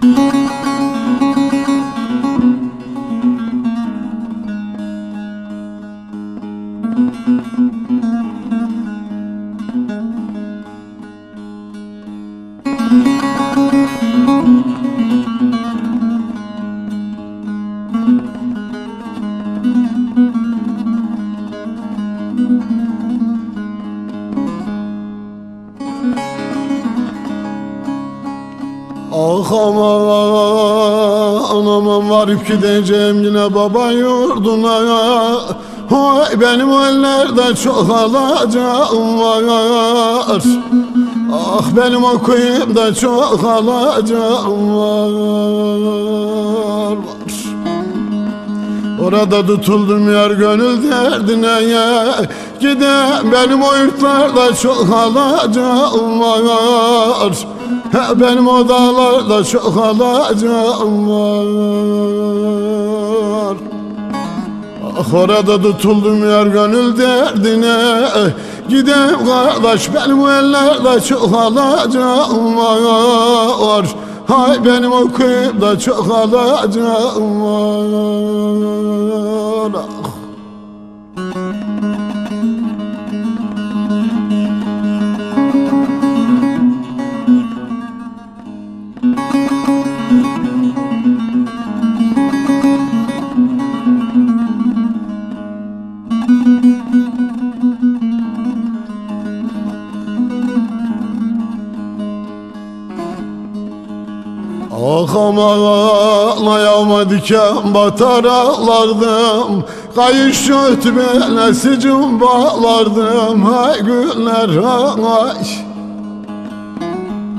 Música Ah aman aman varıp gideceğim yine baba yurduna. Oy benim ellerde çok alacağım var. Ah benim o kuyumda çok alacağım var. Orada tutuldum yer gönül derdine. Ya Gide benim o yurtlarda çok alacağım var He, Benim o dağlarda çok alacağım var Ah orada tutuldum yer gönül derdine. Gidem kardeş benim ellerde çok alacağım var Hay benim o kıyımda çok alacağım var Ah. Ah aman ayağıma diken batar ağlardım. Kayış ötmene sicim bağlardım Hay günler hay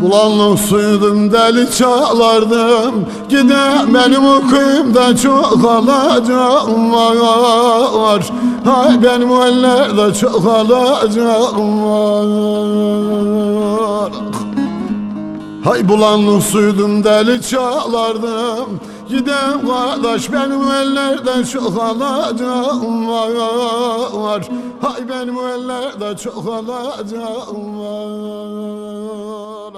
Bulanlık suydum deli çağlardım. Gide benim o kıyımda çok alacağım var. Hay benim ellerde çok alacağım var Hay bulanlık suydum deli çağlardım. Gidem kardeş benim ellerden çok alacağım var Hay benim ellerde çok alacağım var